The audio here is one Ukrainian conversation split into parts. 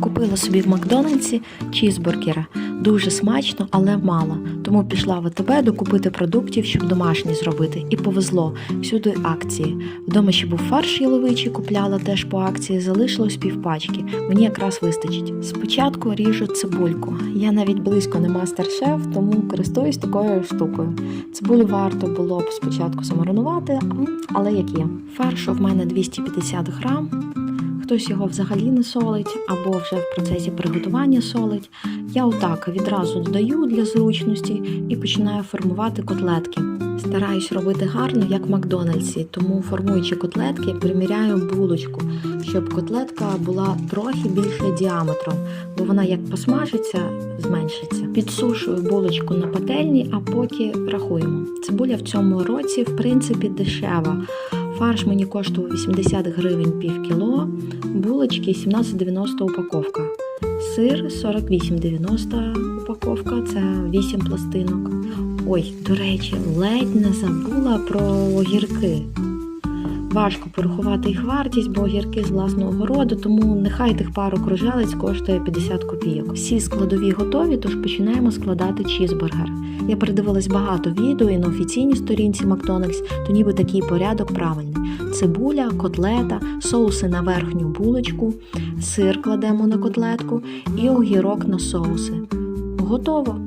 Купила собі в Макдональдсі чізбургера. Дуже смачно, але мало. Тому пішла в АТБ докупити продуктів, щоб домашні зробити. І повезло всюди акції. Вдома ще був фарш яловичий, купляла теж по акції, залишилось півпачки. Мені якраз вистачить. Спочатку ріжу цибульку. Я навіть близько не мастер-шеф, тому користуюсь такою штукою. Цибулю варто було б спочатку замаринувати, але як є. Фаршу в мене 250 грам. Хтось його взагалі не солить або вже в процесі приготування солить. Я отак відразу додаю для зручності і починаю формувати котлетки. Стараюсь робити гарно, як в Макдональдсі, тому формуючи котлетки, приміряю булочку, щоб котлетка була трохи більше діаметром, бо вона як посмажиться, зменшиться. Підсушую булочку на пательні, а поки рахуємо. Цибуля в цьому році, в принципі, дешева. Фарш мені коштував 80 гривень пів кіло, булочки 17,90 упаковка. Сир 48,90 упаковка, це 8 пластинок. Ой, до речі, ледь не забула про огірки. Важко порахувати їх вартість, бо огірки з власного городу, тому нехай тих пару кружелець коштує 50 копійок. Всі складові готові, тож починаємо складати чізбургер. Я передивилась багато відео і на офіційній сторінці Макдональдс, то ніби такий порядок правильний: цибуля, котлета, соуси на верхню булочку, сир кладемо на котлетку і огірок на соуси. Готово!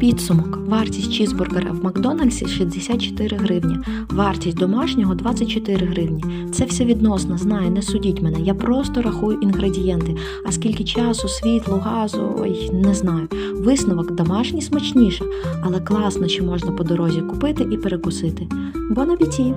Підсумок. Вартість чізбургера в Макдональдсі 64 гривні, вартість домашнього 24 гривні. Це все відносно, знаю, не судіть мене. Я просто рахую інгредієнти. А скільки часу, світлу, газу, ой, не знаю. Висновок домашній смачніше, але класно, що можна по дорозі купити і перекусити. Бон апеті!